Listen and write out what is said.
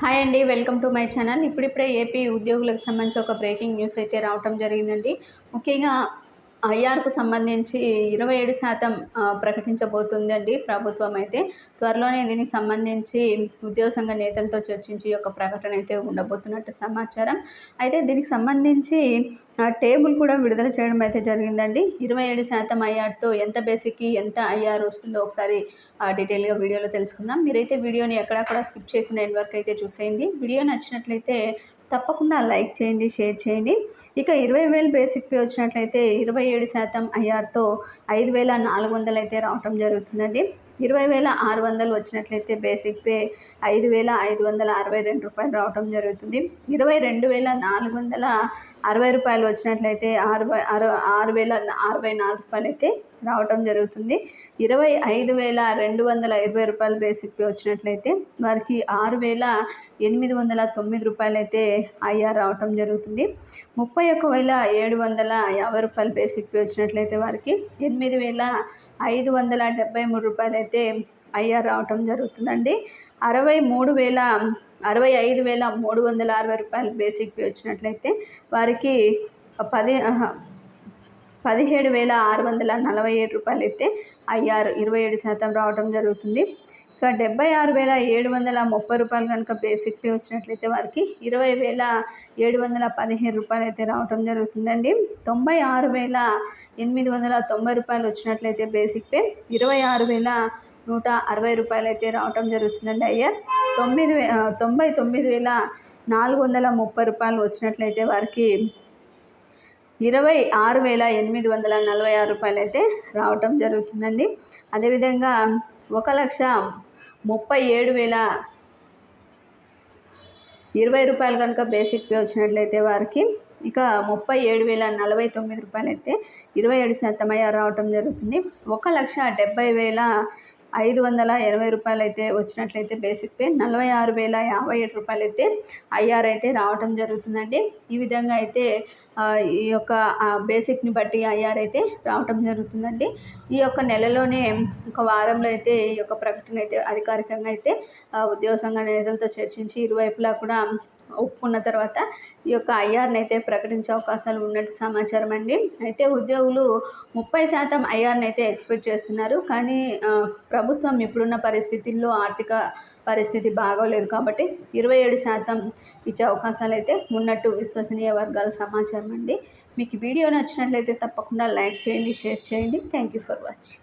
Hi అండి welcome to my channel. ఇప్పుడిప్పుడే AP ఉద్యోగులకు సంబంధించి ఒక బ్రేకింగ్ న్యూస్ అయితే రావటం జరిగిందండి. ముఖ్యంగా ఐఆర్కు సంబంధించి ఇరవై ఏడు శాతం ప్రకటించబోతుందండి ప్రభుత్వం అయితే. త్వరలోనే దీనికి సంబంధించి ఉద్యోగ సంఘ నేతలతో చర్చించి ఒక ప్రకటన అయితే ఉండబోతున్నట్టు సమాచారం. అయితే దీనికి సంబంధించి టేబుల్ కూడా విడుదల చేయడం అయితే జరిగిందండి. ఇరవై ఏడు శాతం ఐఆర్తో ఎంత బేసిక్కి ఎంత ఐఆర్ వస్తుందో ఒకసారి ఆ, డీటెయిల్గా వీడియోలో తెలుసుకుందాం. మీరైతే వీడియోని ఎక్కడక్కడ స్కిప్ చేయకుండా ఎండ్ వరకు అయితే చూసేయండి. వీడియో నచ్చినట్లయితే తప్పకుండా లైక్ చేయండి షేర్ చేయండి. ఇక ఇరవై వేలు బేసిక్ పే వచ్చినట్లయితే ఇరవై ఏడు శాతం ఐఆర్తో ఐదు వేల నాలుగు వందలు అయితే రావటం జరుగుతుందండి. ఇరవై వేల ఆరు వందలు వచ్చినట్లయితే బేసిక్ పే ఐదు వేల ఐదు వందల అరవై రెండు రూపాయలు రావటం జరుగుతుంది. ఇరవై రెండు వేల నాలుగు వందల అరవై రూపాయలు వచ్చినట్లయితే ఆరు ఆరు ఆరు వేల అరవై నాలుగు రూపాయలు అయితే రావటం జరుగుతుంది. ఇరవై ఐదు వేల రెండు వందల ఇరవై రూపాయలు బేసిక్ పే వచ్చినట్లయితే వారికి ఆరు వేల ఎనిమిది వందల తొమ్మిది రూపాయలు అయితే ఐఆర్ రావటం జరుగుతుంది. ముప్పై ఒక్క వేల ఏడు వందల యాభై రూపాయలు బేసిక్ పే వచ్చినట్లయితే వారికి ఎనిమిది వేల ఐదు వందల డెబ్బై మూడు రూపాయలు అయితే ఐఆర్ రావటం జరుగుతుందండి. అరవై మూడు వేల అరవై ఐదు వేల మూడు వందల అరవై రూపాయలు బేసిక్ పే వచ్చినట్లయితే వారికి పది పదిహేడు వేల ఆరు వందల నలభై ఏడు రూపాయలు అయితే ఐఆర్ ఇరవై ఏడు శాతం రావడం జరుగుతుంది. ఇక డెబ్బై ఆరు వేల ఏడు వందల ముప్పై రూపాయలు కనుక బేసిక్ పే వచ్చినట్లయితే వారికి ఇరవై వేల ఏడు వందల పదిహేను రూపాయలు అయితే రావటం జరుగుతుందండి. తొంభై ఆరు వేల ఎనిమిది వందల తొంభై రూపాయలు వచ్చినట్లయితే బేసిక్ పే ఇరవై ఆరు వేల నూట అరవై రూపాయలు అయితే రావటం జరుగుతుందండి అయ్యర్ తొమ్మిది వే తొంభై తొమ్మిది వేల నాలుగు వందల ముప్పై రూపాయలు వచ్చినట్లయితే వారికి ఇరవై ఆరు వేల ఎనిమిది వందల నలభై ఆరు రూపాయలు అయితే రావటం జరుగుతుందండి. అదేవిధంగా ఒక లక్ష ముప్పై ఏడు వేల ఇరవై రూపాయలు కనుక బేసిక్ పే వచ్చినట్లయితే వారికి ఇక ముప్పై ఏడు వేల నలభై తొమ్మిది రూపాయలు అయితే ఇరవై ఏడు శాతం అయ్యా రావటం జరుగుతుంది. ఒక లక్ష డెబ్బై వేల ఐదు వందల ఇరవై రూపాయలు అయితే వచ్చినట్లయితే బేసిక్ పే నలభై ఆరు వేల యాభై ఏడు రూపాయలు అయితే ఐఆర్ అయితే రావటం జరుగుతుందండి. ఈ విధంగా అయితే ఈ యొక్క బేసిక్ని బట్టి ఐఆర్ అయితే రావటం జరుగుతుందండి. ఈ యొక్క నెలలోనే ఒక వారంలో అయితే ఈ యొక్క ప్రకటన అయితే అధికారికంగా అయితే ఉద్యోగ సంఘ నేతలతో చర్చించి ఇరువైపులా కూడా ఒప్పుకున్న తర్వాత ఈ యొక్క ఐఆర్ని అయితే ప్రకటించే అవకాశాలు ఉన్నట్టు సమాచారం అండి. అయితే ఉద్యోగులు ముప్పై శాతం ఐఆర్ని అయితే ఎక్స్పెక్ట్ చేస్తున్నారు. కానీ ప్రభుత్వం ఇప్పుడున్న పరిస్థితుల్లో ఆర్థిక పరిస్థితి బాగోలేదు కాబట్టి ఇరవై ఏడు శాతం ఇచ్చే అవకాశాలు అయితే ఉన్నట్టు విశ్వసనీయ వర్గాల సమాచారం అండి. మీకు వీడియో నచ్చినట్లయితే తప్పకుండా లైక్ చేయండి షేర్ చేయండి. Thank you for watching.